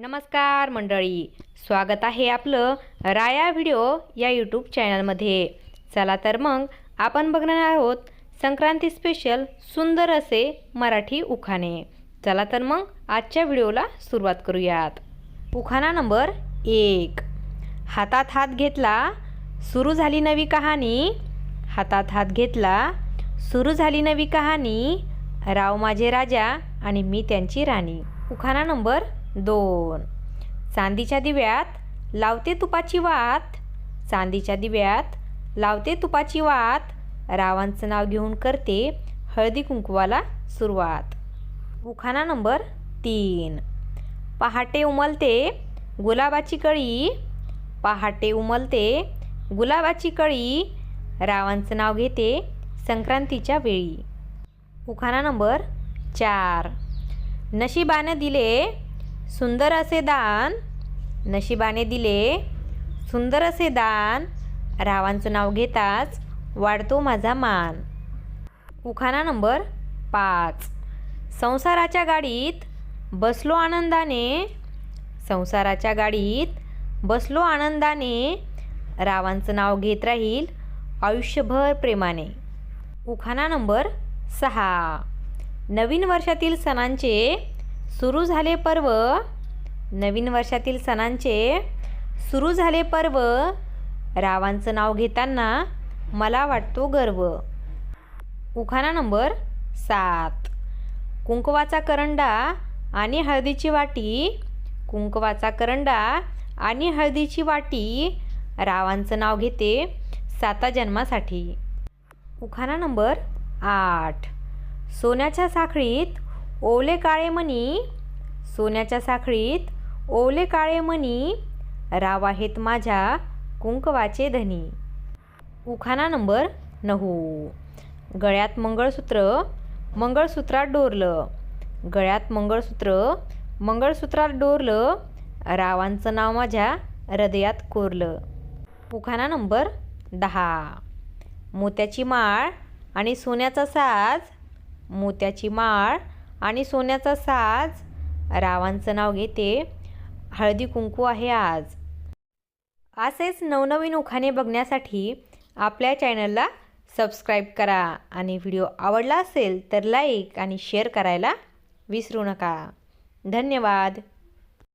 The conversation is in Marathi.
नमस्कार मंडळी स्वागत आहे आपलं राया व्हिडिओ या यूट्यूब चॅनलमध्ये. चला तर मग आपण बघणार आहोत संक्रांती स्पेशल सुंदर असे मराठी उखाणे. चला तर मग आजच्या व्हिडिओला सुरुवात करूयात. उखाणा नंबर एक. हातात हात घेतला सुरू झाली नवी कहाणी. हातात हात घेतला सुरू झाली नवी कहाणी. राव माझे राजा आणि मी त्यांची राणी. उखाणा नंबर दोन. चांदीच्या दिव्यात लावते तुपाची वात. चांदीच्या दिव्यात लावते तुपाची वात. रावांचं नाव घेऊन करते हळदी कुंकवाला सुरुवात. उखाणा नंबर तीन. पहाटे उमलते गुलाबाची कळी. पहाटे उमलते गुलाबाची कळी. रावांचं नाव घेते संक्रांतीच्या वेळी. उखाणा नंबर चार. नशिबानं दिले सुंदर असे दान नशिबाने दिले. सुंदर असे दान रावांचं नाव घेताच वाढतो माझा मान. उखाणा नंबर पाच. संसाराच्या गाडीत बसलो आनंदाने संसाराच्या गाडीत बसलो आनंदाने रावांचं नाव घेत राहील आयुष्यभर प्रेमाने. उखाणा नंबर सहा. नवीन वर्षातील सणांचे सुरू झाले पर्व नवीन वर्षातील सणांचे. सुरू झाले पर्व रावांचं नाव घेताना मला वाटतो गर्व. उखाणा नंबर सात. कुंकवाचा करंडा आणि हळदीची वाटी. कुंकवाचा करंडा आणि हळदीची वाटी रावांचं नाव घेते साता जन्मासाठी. उखाणा नंबर आठ. सोन्याच्या साखळीत ओले काळे मणी सोन्याच्या साखळीत ओले काळे मणी राव आहेत माझ्या कुंकवाचे धनी. उखाणा नंबर नऊ. गळ्यात मंगळसूत्र मंगळसूत्रात डोरलं. गळ्यात मंगळसूत्र मंगळसूत्रात डोरलं. रावांचं नाव माझ्या हृदयात कोरलं. उखाणा नंबर दहा. मोत्याची माळ आणि सोन्याचा साज मोत्याची माळ आणि सोन्याचा साज. रावांचं नाव घेते. हळदी कुंकू आहे आज. असेच नवनवीन उखाणे बघण्यासाठी आपल्या चॅनलला सबस्क्राईब करा. आणि व्हिडिओ आवडला असेल तर लाईक आणि शेअर करायला विसरू नका. धन्यवाद.